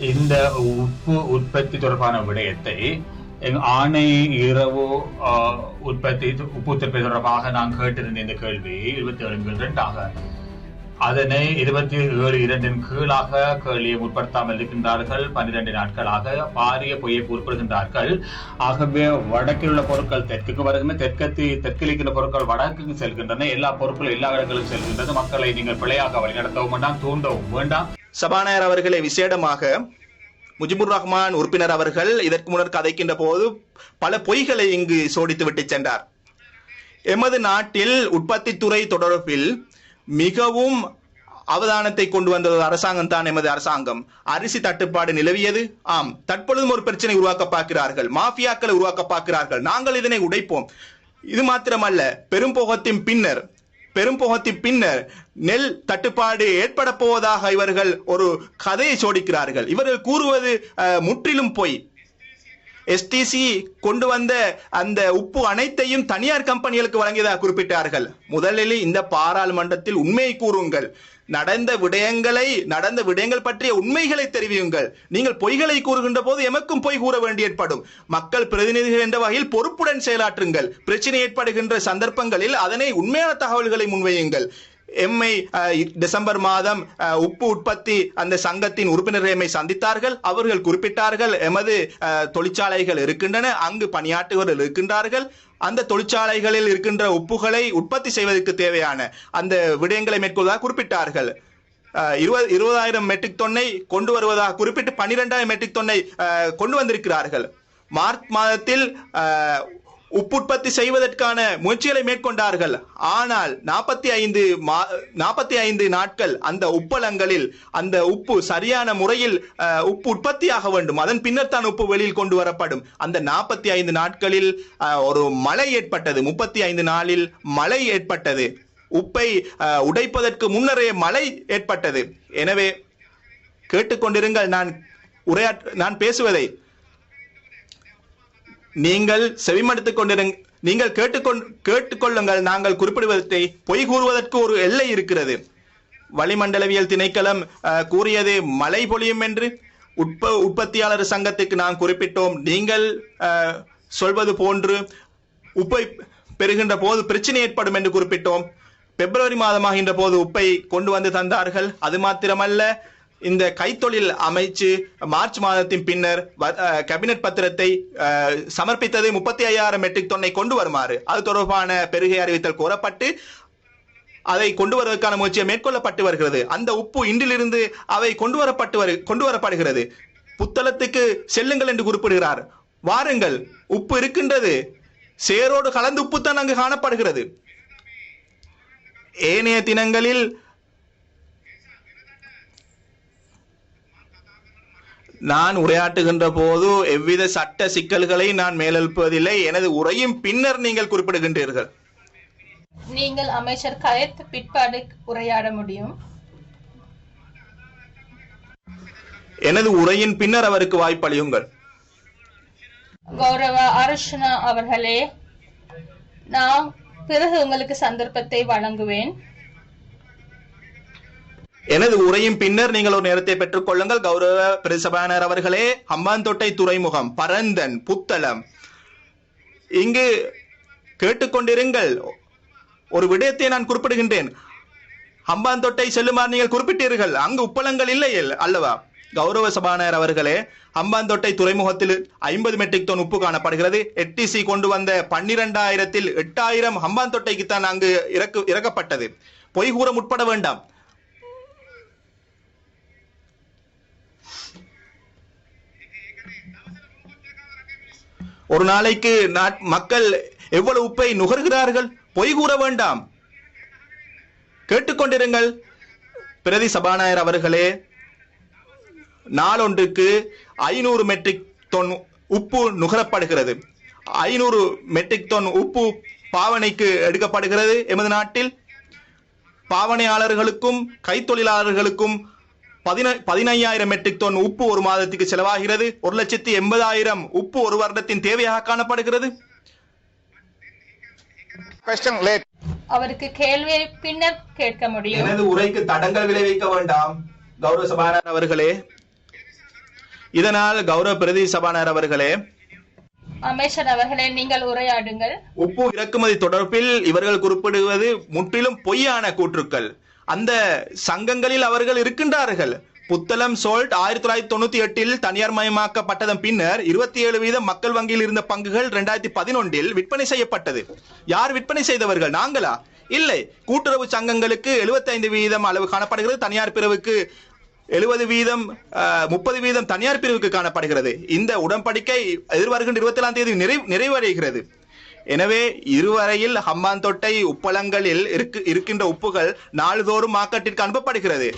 இந்த உப்பு உற்பத்தி தொடர்பான விடயத்தை ஆணை இரவு ஆஹ், உற்பத்தி உப்பு உற்பத்தி தொடர்பாக நான் கேட்டிருந்த இந்த கேள்வி இருபத்தி ஏழு ரெண்டாக அதனை இருபத்தி ஏழு இரண்டின் கீழாக கேள்வியை உட்படுத்தாமல் இருக்கின்றார்கள். பன்னிரண்டு நாட்களாக பாரிய பொய்யை உட்படுகின்றார்கள் ஆகவே வடக்கில் உள்ள பொருட்கள் தெற்குக்கு வருகின்றன தெற்கு தெற்கில் இருக்கின்ற பொருட்கள் வடக்குக்கு செல்கின்றன. எல்லா பொருட்களும் எல்லா இடங்களுக்கும் செல்கின்றது. மக்களை நீங்கள் பிழையாக வழிநடத்தவும் வேண்டாம் தூண்டவும் வேண்டாம். சபாநாயகர் அவர்களை விசேடமாக முஜிபுர் ரஹ்மான் உறுப்பினர் அவர்கள் இதற்கு முன்னர் கதைக்கின்ற போது பல பொய்களை இங்கு சோடித்து விட்டு சென்றார். எமது நாட்டில் உற்பத்தி துறை தொடர்பில் மிகவும் அவதானத்தை கொண்டு வந்தது அரசாங்கம் தான் எமது அரசாங்கம். அரிசி தட்டுப்பாடு நிலவியது? ஆம். தற்பொழுதும் ஒரு பிரச்சனை உருவாக்க பார்க்கிறார்கள். மாஃபியாக்களை உருவாக்க பார்க்கிறார்கள். நாங்கள் இதனை உடைப்போம். இது மாத்திரமல்ல பெரும்போகத்தின் பின்னர் பெரும்போகத்தின் பின்னர் நெல் தட்டுப்பாடு ஏற்பட போவதாக இவர்கள் ஒரு கதையை சோடிக்கிறார்கள் இவர்கள் கூறுவது முற்றிலும் பொய். எஸ்டிசி கொண்டு வந்த அந்த உப்பு அனைத்தையும் தனியார் கம்பெனிகளுக்கு வழங்கியதாக குறிப்பிட்டார்கள். முதலில் இந்த பாராளுமன்றத்தில் உண்மையை கூறுங்கள். நடந்த விடயங்களை நடந்த விடயங்கள் பற்றிய உண்மைகளை தெரிவியுங்கள். நீங்கள் பொய்களை கூறுகின்ற போது எமக்கும் பொய் கூற வேண்டி ஏற்படும். மக்கள் பிரதிநிதிகள் என்ற வகையில் பொறுப்புடன் செயலாற்றுங்கள். பிரச்சனை ஏற்படுகின்ற சந்தர்ப்பங்களில் அதனை உண்மையான தகவல்களை முன்வையுங்கள். எம்மை டிசம்பர் மாதம் உப்பு உற்பத்தி அந்த சங்கத்தின் உறுப்பினர்கள் எம்மை சந்தித்தார்கள். அவர்கள் குறிப்பிட்டார்கள் எமது தொழிற்சாலைகள் இருக்கின்றன அங்கு பணியாற்றுவர்கள் இருக்கின்றார்கள். அந்த தொழிற்சாலைகளில் இருக்கின்ற உப்புகளை உற்பத்தி செய்வதற்கு தேவையான அந்த விடயங்களை மேற்கொள்வதாக குறிப்பிட்டார்கள். இருபது இருபதாயிரம் மெட்ரிக் தொன்னை கொண்டு வருவதாக குறிப்பிட்டு பன்னிரெண்டாயிரம் மெட்ரிக் தொன்னை கொண்டு வந்திருக்கிறார்கள். மார்ச் மாதத்தில் உப்புற்பத்தி உப்பு உற்பத்தி செய்வதற்கான முயற்சிகளை மேற்கொண்டார்கள். ஆனால் நாற்பத்தி ஐந்து நாற்பத்தி ஐந்து நாட்கள் அந்த உப்பளங்களில் அந்த உப்பு சரியான முறையில் உப்பு உற்பத்தியாக வேண்டும். அதன் பின்னர் தான் உப்பு வெளியில் கொண்டு வரப்படும். அந்த நாற்பத்தி ஐந்து நாட்களில் ஒரு மழை ஏற்பட்டது. முப்பத்தி ஐந்து நாளில் மழை ஏற்பட்டது. உப்பை உடைப்பதற்கு முன்னரே மழை ஏற்பட்டது. எனவே கேட்டுக்கொண்டிருங்கள். நான் உரையாற்ற நான் பேசுவதை நீங்கள் செவிமடுத்துக் கொண்டிருங்க நீங்கள் கேட்டுக்கொண்டு கேட்டுக்கொள்ளுங்கள். நாங்கள் குறிப்பிடுவதை பொய் கூறுவதற்கு ஒரு எல்லை இருக்கிறது. வளிமண்டலவியல் திணைக்களம் கூறியது மழை பொழியும் என்று உட்ப உற்பத்தியாளர் சங்கத்துக்கு நாம் குறிப்பிட்டோம். நீங்கள் சொல்வது போன்று உப்பை பெறுகின்ற போது பிரச்சனை ஏற்படும் என்று குறிப்பிட்டோம். பிப்ரவரி மாதமாகின்ற போது உப்பை கொண்டு வந்து தந்தார்கள். அது மாத்திரமல்ல இந்த கைத்தொழில் அமைச்சு மார்ச் மாதத்தின் பின்னர் வ- கேபினட் பத்திரத்தை அஹ், சமர்ப்பித்தது முப்பத்தி ஐயாயிரம் மெட்ரிக் தொன்னை கொண்டு வருமாறு. அது தொடர்பான பெருகை அறிவித்தல் கூறப்பட்டு அதை கொண்டு வருவதற்கான முயற்சியை மேற்கொள்ளப்பட்டு வருகிறது. அந்த உப்பு இன்றிலிருந்து அவை கொண்டு வரப்பட்டு வரு கொண்டு வரப்படுகிறது. புத்தளத்துக்கு செல்லுங்கள் என்று குறிப்பிடுகிறார். வாருங்கள் உப்பு இருக்கின்றது. சேரோடு கலந்து உப்பு தான் அங்கு காணப்படுகிறது. ஏனைய தினங்களில் நான் உரையாற்றுகின்ற போது எவ்வித சட்ட சிக்கல்களை நான் மேலெழுப்புவதில்லை. எனது உரையும் பின்னர் நீங்கள் குறிப்பிடுகின்றீர்கள். நீங்கள் அமைச்சர் கயத் பிற்பாடு உரையாட முடியும். எனது உரையின் பின்னர் அவருக்கு வாய்ப்பளியுங்கள் கௌரவ அர்ச்சனா அவர்களே நான் பிறகு உங்களுக்கு சந்தர்ப்பத்தை வழங்குவேன். எனது உரையின் பின்னர் நீங்கள் ஒரு நேரத்தை பெற்றுக் கொள்ளுங்கள். கௌரவ பிரசபானர் அவர்களே ஹம்பாந்தோட்டை துறைமுகம் பரந்தன் புத்தளம். இங்கு கேட்டுக்கொண்டிருங்கள் ஒரு விடயத்தை நான் குறிப்பிடுகின்றேன். ஹம்பாந்தோட்டை செல்லுமாறு நீங்கள் குறிப்பிட்டீர்கள். அங்கு உப்பளங்கள் இல்லை அல்லவா? கௌரவ சபாநாயகர் அவர்களே ஹம்பாந்தோட்டை துறைமுகத்தில் ஐம்பது மெட்ரிக் டன் உப்பு காணப்படுகிறது. எட்டிசி கொண்டு வந்த பன்னிரெண்டாயிரத்தில் எட்டாயிரம் அம்பாந்தோட்டைக்கு தான் அங்கு இறக்கு இறக்கப்பட்டது. பொய் கூற முற்பட வேண்டாம். ஒரு நாளைக்கு நாட்- மக்கள் எவ்வளவு உப்பை நுகர்கிறார்கள்? பொய் கூற வேண்டாம். கேட்டுக்கொண்டிருங்கள். பிரதி சபாநாயகர் அவர்களே நாளொன்றுக்கு ஐநூறு மெட்ரிக் தொன் உப்பு நுகரப்படுகிறது. ஐநூறு மெட்ரிக் தொன் உப்பு பாவனைக்கு எடுக்கப்படுகிறது எமது நாட்டில். பாவனையாளர்களுக்கும் கைத்தொழிலாளர்களுக்கும் பதினையாயிரம் மெட்ரிக் டன் உப்பு ஒரு மாதத்துக்கு செலவாகிறது. ஒரு லட்சத்தி எண்பதாயிரம் உப்பு ஒரு வருடத்தின் தேவையாக காணப்படுகிறது. Question late. அவருக்கு கேள்வியை பின்னர் கேட்க முடியும். எனது உரைக்கு தடங்கள் விளைவிக்க வேண்டாம் கௌரவ சபாநாயகர் அவர்களே. இதனால் கௌரவ பிரதி சபாநாயகர் அவர்களே. அமைச்சர் அவர்களே நீங்கள் உரையாடுங்கள். உப்பு இறக்குமதி தொடர்பில் இவர்கள் குறிப்பிடுவது முற்றிலும் பொய்யான கூற்றுக்கள். அந்த சங்கங்களில் அவர்கள் இருக்கின்றார்கள். புத்தளம் சோல்ட் ஆயிரத்தி தொள்ளாயிரத்தி தொண்ணூத்தி எட்டில் தனியார் மயமாக்கப்பட்டதன் பின்னர் இருபத்தி ஏழு வீதம் மக்கள் வங்கியில் இருந்த பங்குகள் இரண்டாயிரத்தி பதினொன்றில் விற்பனை செய்யப்பட்டது. யார் விற்பனை செய்தவர்கள்? நாங்களா? இல்லை. கூட்டுறவு சங்கங்களுக்கு 75% வீதம் அளவு காணப்படுகிறது. தனியார் பிரிவுக்கு எழுபது வீதம் முப்பது வீதம் தனியார் பிரிவுக்கு காணப்படுகிறது. இந்த உடன்படிக்கை எதிர்வருகின்ற இருபத்தி ஏழாம் தேதி நிறை நிறைவடைகிறது. எனவே இருவரையில் ஹம்பாந்தோட்டை உப்பளங்களில் இருக்கு இருக்கின்ற உப்புகள் நாள்தோறும் மார்க்கெட்டிற்கு அனுப்பப்படுகிறது.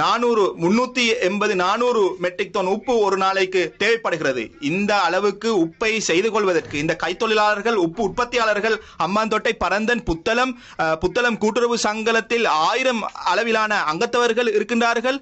நானூறு முன்னூத்தி எண்பது நானூறு மெட்ரிக் டன் உப்பு ஒரு நாளைக்கு தேவைப்படுகிறது. இந்த அளவுக்கு உப்பை செய்து கொள்வதற்கு இந்த கைத்தொழிலாளர்கள் உப்பு உற்பத்தியாளர்கள் அம்மாந்தோட்டை பரந்தன் புத்தளம் புத்தளம் கூட்டுறவு சங்கத்தில் ஆயிரம் அளவிலான அங்கத்தவர்கள் இருக்கின்றார்கள்.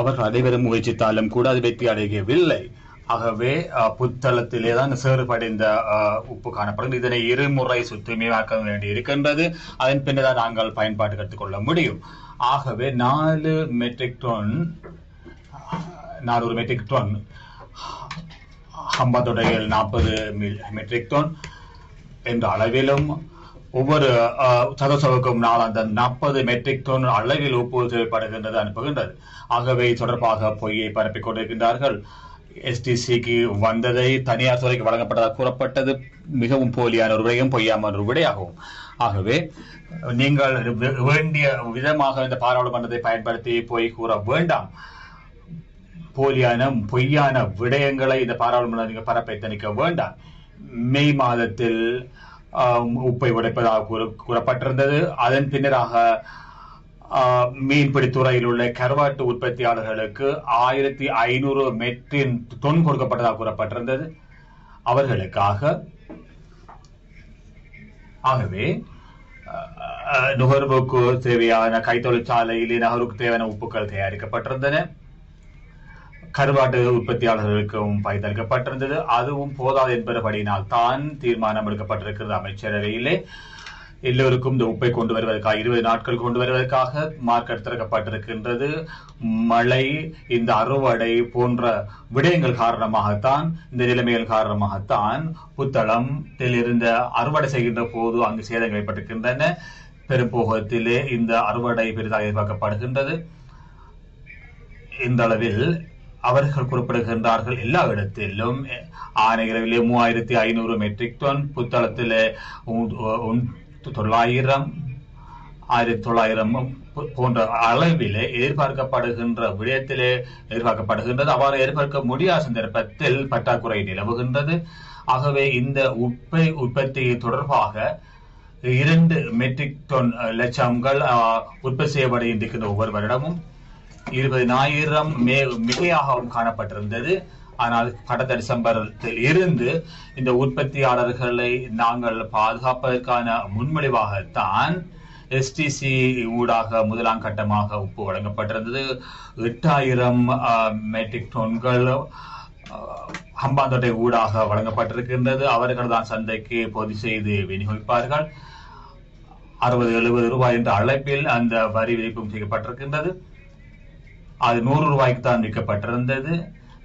அவர்கள் அனைவரும் முயற்சித்தாலும் கூட அது வெற்றி அடையவில்லை. ஆகவே புத்தளத்திலே தான் சேறுபடைந்த உப்பு காணப்படும். இதனை இருமுறை சுத்தமாக்க வேண்டி இருக்கின்றது அதன் பின்னர்தான் நாங்கள் பயன்பாட்டுக்கு எடுத்துக்கொள்ள முடியும். ஆகவே நாலு மெட்ரிக் டன் நானூறு மெட்ரிக் டன் ஹம்பத்துடைய நாற்பது மெட்ரிக் டன் என்ற அளவிலும் ஒவ்வொரு அஹ், நாள் அந்த நாற்பது மெட்ரிக் டன் அளவில் உப்பு தேவைப்படுகின்றது அனுப்புகின்றது. ஆகவே தொடர்பாக பொய்யை பரப்பிக் கொண்டிருக்கின்றார்கள். எஸ்டிசிக்கு வந்ததை தனியார் துறைக்கு வழங்கப்பட்டதாக கூறப்பட்டது. மிகவும் போலியான ஒரு விடையும் பொய்யாம ஒரு விடையாகும். ஆகவே நீங்கள் வேண்டிய விதமாக இந்த பாராளுமன்றத்தை பயன்படுத்தி போய் கூற வேண்டாம். போலியான பொய்யான விடயங்களை இந்த பாராளுமன்ற நீங்கள் பரப்பை தணிக்க வேண்டாம். மே மாதத்தில் உப்பை உடைப்பதாக கூற- கூறப்பட்டிருந்தது. அதன் பின்னராக ஆ, மீன்பிடி துறையில் உள்ள கருவாட்டு உற்பத்தியாளர்களுக்கு ஆயிரத்தி ஐநூறு மெட்ரின் தொன் கொடுக்கப்பட்டதாக கூறப்பட்டிருந்தது. அவர்களுக்காக ஆகவே நுகர்வுக்கு தேவையான கைத்தொழிற்சாலையில் நகருக்கு தேவையான உப்புக்கள் தயாரிக்கப்பட்டிருந்தன. கருவாட்டு உற்பத்தியாளர்களுக்கும் பகிர்ந்தளிக்கப்பட்டிருந்தது அதுவும் போதாது என்பதுபடியினால் தான் தீர்மானம் எடுக்கப்பட்டிருக்கிறது. அமைச்சரவையிலே எல்லோருக்கும் இந்த உப்பை கொண்டு வருவதற்காக இருபது நாட்கள் கொண்டு வருவதற்காக மார்க்கெட் திறக்கப்பட்டிருக்கின்றது. மழை இந்த அறுவடை போன்ற விடயங்கள் காரணமாகத்தான் இந்த நிலைமைகள் காரணமாகத்தான் புத்தளம் இருந்த அறுவடை செய்கின்ற போது அங்கு சேதங்கள் ஏற்பட்டிருக்கின்றன. பெரும்போகத்திலே இந்த அறுவடை பெரிதாக எதிர்பார்க்கப்படுகின்றது. இந்த அளவில் அவர்கள் குறிப்பிடுகின்றார்கள் எல்லா இடத்திலும் ஆனையிலே மூவாயிரத்தி ஐநூறு மெட்ரிக் டன் புத்தளத்திலே உ- தொள்ளாயிரம் ஆயிரத்தி தொள்ளாயிரம் போன்ற அளவிலே எதிர்பார்க்கப்படுகின்ற விடயத்திலே எதிர்பார்க்கப்படுகின்றது. அவ்வாறு எதிர்பார்க்க முடியாத சந்தர்ப்பத்தில் பற்றாக்குறை நிலவுகின்றது. ஆகவே இந்த உப்பை உற்பத்தி தொடர்பாக இரண்டு மெட்ரிக் டன் லட்சங்கள் அஹ், உற்பத்தி செய்யப்படுகின்ற ஒவ்வொரு வருடமும் இருபதினாயிரம் மே மிகையாகவும் காணப்பட்டிருந்தது. ஆனால் கடந்த டிசம்பரத்தில் இருந்து இந்த உற்பத்தியாளர்களை நாங்கள் பாதுகாப்பதற்கான முன்மொழிவாகத்தான் எஸ்டிசி ஊடாக முதலாம் கட்டமாக உப்பு வழங்கப்பட்டிருந்தது. எட்டாயிரம் மெட்ரிக் டோன்கள் ஹம்பாந்தோட்டை ஊடாக வழங்கப்பட்டிருக்கின்றது. அவர்கள் தான் சந்தைக்கு பொது செய்து விநியோகிப்பார்கள். அறுபது எழுபது ரூபாய் என்ற அழைப்பில் அந்த வரி விதிப்பும் செய்யப்பட்டிருக்கின்றது. அது நூறு ரூபாய்க்கு தான் விற்கப்பட்டிருந்தது.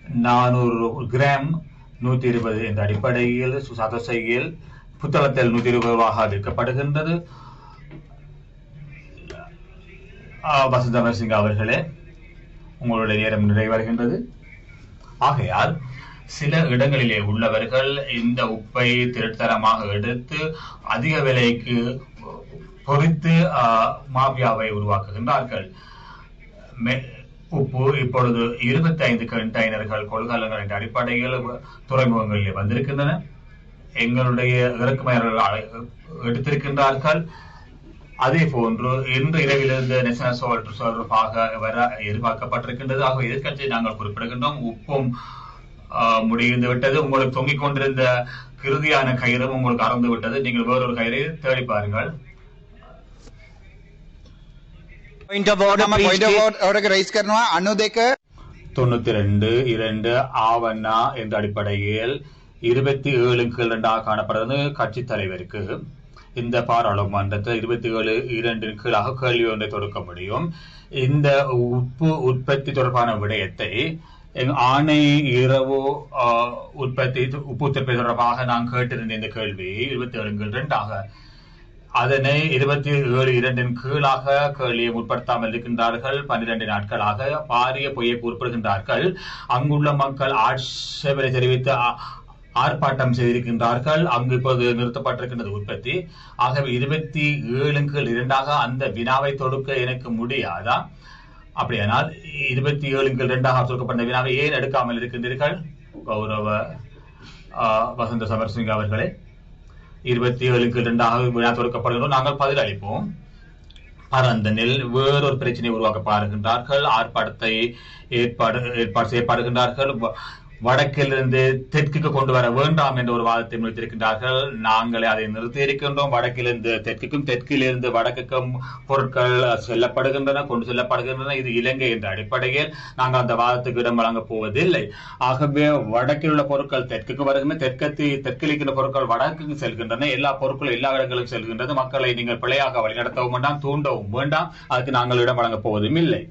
நானூறு கிராம் நூத்தி இருபது என்ற அடிப்படையில் சதசையில் புத்தளத்தில் நூத்தி இருபது ரூபாக விற்கப்படுகின்றது வசந்த அவர்களே உங்களுடைய நேரம் நிறைவருகின்றது ஆகையால் சில இடங்களிலே உள்ளவர்கள் இந்த உப்பை திருத்தரமாக எடுத்து அதிக விலைக்கு பொறித்து மாபியாவை உருவாக்குகின்றார்கள். உப்பு இப்பொழுது இருபத்தி ஐந்து கண்டெய்னர்கள் கொள்கலங்களின் என்ற அடிப்படையில் துறைமுகங்களில் வந்திருக்கின்றன. எங்களுடைய இறக்குமதியாளர்கள் எடுத்திருக்கின்றார்கள். அதே போன்று இன்று இரவிலிருந்து நேஷனல் சோல்ட் தொடர்பாக வர எதிர்பார்க்கப்பட்டிருக்கின்றது. ஆக எதிர்கட்சியை நாங்கள் குறிப்பிடுகின்றோம். உப்பும் முடிந்து விட்டது. உங்களுக்கு தொங்கிக் கொண்டிருந்த கிருதியான கயிறும் உங்களுக்கு அறந்து விட்டது. நீங்கள் வேறொரு கயிறை தேடி பாருங்கள். என்ற அடிப்படையில் இருபத்தி ஏழு கீழாக காணப்படுறது கட்சி தலைவருக்கு. இந்த பாராளுமன்றத்தில் இருபத்தி ஏழு இரண்டின் கீழாக கேள்வி ஒன்றை தொடுக்க முடியும். இந்த உப்பு உற்பத்தி தொடர்பான விடயத்தை ஆணை இரவு உற்பத்தி உப்பு உற்பத்தி தொடர்பாக நான் கேட்டிருந்த இந்த கேள்வி இருபத்தி ஏழு இரண்டாக அதனை இருபத்தி ஏழு இரண்டின் கீழாக கேள்வியை முற்படுத்தாமல் இருக்கின்றார்கள். பன்னிரண்டு நாட்களாக பாரிய பொய்யை குறிப்பிடுகின்றார்கள். அங்குள்ள மக்கள் ஆட்சேபனை தெரிவித்து ஆ- ஆர்ப்பாட்டம் செய்திருக்கின்றார்கள். அங்கு இப்போது நிறுத்தப்பட்டிருக்கின்றது உற்பத்தி. ஆகவே இருபத்தி ஏழு கீழ் இரண்டாக அந்த வினாவை தொடுக்க எனக்கு முடியாதா? அப்படியானால் இருபத்தி ஏழு கீழ் இரண்டாக தொடுக்கப்பட்ட வினாவை ஏன் எடுக்காமல் இருக்கின்றீர்கள்? கௌரவ வசந்த சமர்சிங் அவர்களே. இருபத்தி ஏழுக்கு இரண்டாக விழா தொடுக்கப்படுகிறோம் நாங்கள் பதில் அளிப்போம். பரந்த நெல் வேறொரு பிரச்சனை உருவாக்க பாருகின்றார்கள். ஆர்ப்பாட்டத்தை ஏற்பாடு ஏற்பாடு செய்யப்படுகின்றார்கள் வடக்கிலிருந்து தெற்குக்கு கொண்டு வர வேண்டாம் என்ற ஒரு வாதத்தை முன்வைத்திருக்கின்றார்கள். நாங்களே அதை நிறுத்தி இருக்கின்றோம் வடக்கிலிருந்து தெற்குக்கும் தெற்கிலிருந்து வடக்குக்கும் பொருட்கள் செல்லப்படுகின்றன கொண்டு செல்லப்படுகின்றன. இது இலங்கை என்ற அடிப்படையில் நாங்கள் அந்த வாதத்துக்கு இடம் வழங்கப் போவதில்லை. ஆகவே வடக்கில் உள்ள பொருட்கள் தெற்குக்கு வருகின்றன தெற்கத்தி தெற்கில் இருக்கின்ற பொருட்கள் வடக்குக்கு செல்கின்றன. எல்லா பொருட்களும் எல்லா இடங்களுக்கும் செல்கின்றது. மக்களை நீங்கள் பிழையாக வழிநடத்தவும் வேண்டாம் தூண்டவும் வேண்டாம். அதுக்கு நாங்கள் இடம் வழங்கப் போவதும் இல்லை.